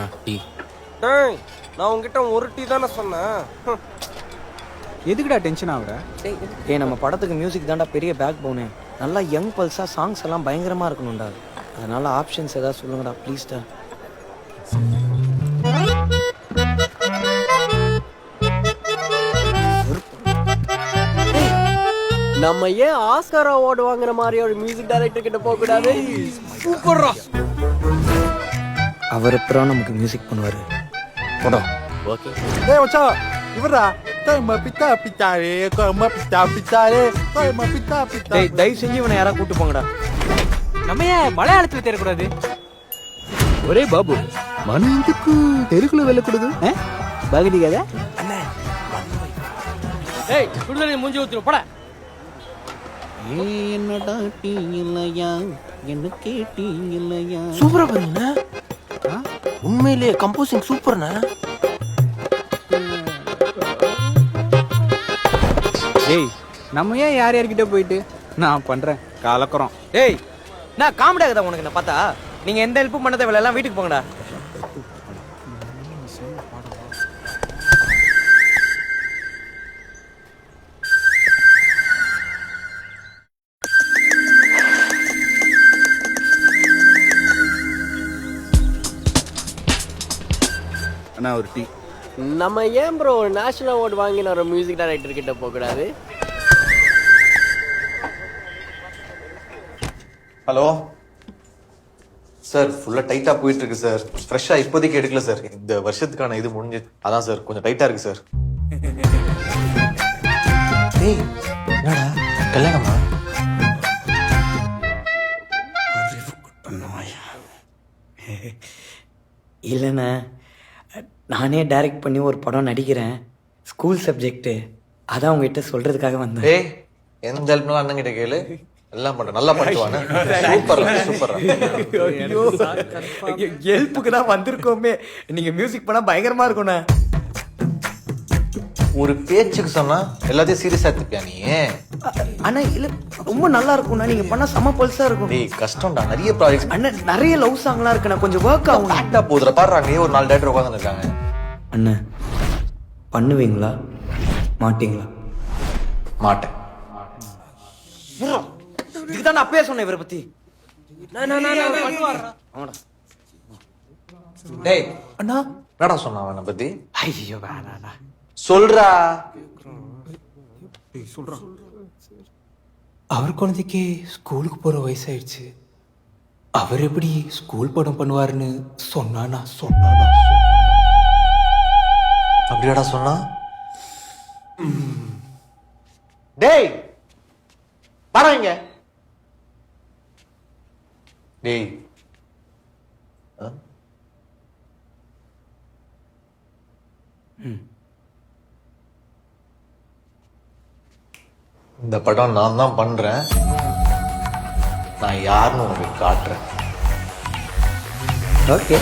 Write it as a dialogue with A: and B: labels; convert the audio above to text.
A: ஆ tea.
B: டேய் நான் உங்ககிட்ட ஒரு டீ தானே சொன்னேன்.
C: எதுக்குடா டென்ஷன் ஆகுற?
D: ஏய் நம்ம படத்துக்கு மியூசிக் தான்டா பெரிய பேக் போனே நல்லா யங் பல்ஸா சாங்ஸ் எல்லாம் பயங்கரமா இருக்கணும்டா. அதனால ஆப்ஷன்ஸ் ஏதாவது சொல்லுங்கடா ப்ளீஸ்டா
E: நம்ம ஏன் ஆஸ்கார் அவார்டு வாங்குற மாதிரி ஒரு மியூசிக் டைரக்டர் கிட்ட போக கூடாது
B: சூப்பர்ரா
D: அவர் அப்புறம் நமக்கு மியூசிக் பண்ணுவார்? படம்
A: ஓகே
F: டேய் மச்சான் இவரா தயமா பித்தா பித்தாரே கோயமா பித்தா பித்தாரே கோயமா பித்தா பித்தா
D: டேய் தயவு செஞ்சு இவனை யாரா கூட்டு போங்கடா.
C: நம்ம ஏன் மலையாளத்துல தேடக்கூடாது
F: ஒரே பாபு மன எதுக்கு தெலுங்குல வெல்லக்கூடாது
C: பகதி கதை?
E: ஏய் சுடுதண்ணி மூஞ்சி ஊத்துரு போட.
C: என்னடா டீ இல்லையா? என்ன கேட்டீங்க இல்லையா?
B: சூப்பரா பண்ணீங்க உண்மையிலேயே கம்போசிங் சூப்பர்ண்ணா.
C: டேய் நம்ம ஏன் யார் யார்கிட்ட போயிட்டு? நான் பண்றேன். கலக்குறோம்.
D: டேய் நான் காமெடி ஆகுதா உனக்கு என்ன பார்த்தா? நீங்க எந்த ஹெல்ப்பும் பண்ண தேவையில்ல எல்லாம் வீட்டுக்கு போங்கடா.
F: நான் ஒரு டீ.
E: நம்ம ஏன் ப்ரோ நேஷனல் அவார்டு வாங்கின ஒரு மியூசிக் டைரக்டர் கிட்ட போகக்கூடாது
G: ஹலோ சார் ஃபுல்லாக டைட்டாக போயிட்டு இருக்கு சார் ஃப்ரெஷ்ஷாக இப்போதைக்கு எடுக்கல சார் இந்த வருஷத்துக்கான இது முடிஞ்சு அதான் சார் கொஞ்சம் டைட்டாக இருக்கு சார் ஏய் கல்யாணமா?
D: இல்லைண்ணா. நானே டைரக்ட் பண்ணி ஒரு படம் நடிக்கிறேன். ஸ்கூல் சப்ஜெக்ட்டு அதான் உங்ககிட்ட சொல்றதுக்காக வந்தேன்.
G: ஏய் எந்த ஹெல்ப்னாலும் அண்ணன் கிட்ட கேளு. எல்லாம் பண்றேன். நல்லா பண்ணுவானே சூப்பர் சூப்பர்
D: ஹெல்ப்புக்கு தான் வந்திருக்கோமே. நீங்க மியூசிக் பண்ணா பயங்கரமா இருக்கும்ண்ணே.
G: ஒரு பேச்சுக்கு சொன்னா எல்லாத்தையும் சீரியஸா எடுத்துப்பியா நீ?
D: அண்ணா இல்ல ரொம்ப நல்லா இருக்கும்ண்ணா நீங்க பண்ணா செம பல்ஸா இருக்கும்.
G: டேய் கஷ்டம்டா. நிறைய ப்ராஜெக்ட்ஸ்
D: அண்ணன் நிறைய லவ் சாங்லாம் இருக்குண்ணா. கொஞ்சம் ஒர்க் ஆகும்
G: பேக்டா போதுல பாரு அங்கேயே ஒரு நாலு டேரக்டர் உட்காந்து இருக்காங்க
D: அண்ணன் பண்ணுவீங்களா? மாட்டீங்களா?
G: மாட்டேன்.
D: இதுக்கு தான் நான் அப்பயே சொன்னேன் இவரை பத்தி.
G: டேய் அண்ணா. என்னடா சொன்னான் அவனை பத்தி?
D: ஐயோ வேணாண்ணா.
G: சொல்றா.
A: அவர் குழந்தைக்கு ஸ்கூலுக்கு போற வயசாயிடுச்சு. அவர் எப்படி ஸ்கூல் படம் பண்ணுவாருன்னு சொன்னானா சொன்னானா.
G: அப்படியாடா சொன்னா? டேய் வாடா இங்க. டேய். ஆ? இந்த படம் நான் தான் பண்றேன். நான் யாருன்னு உனக்கு காட்டுறேன்.
D: ஓகே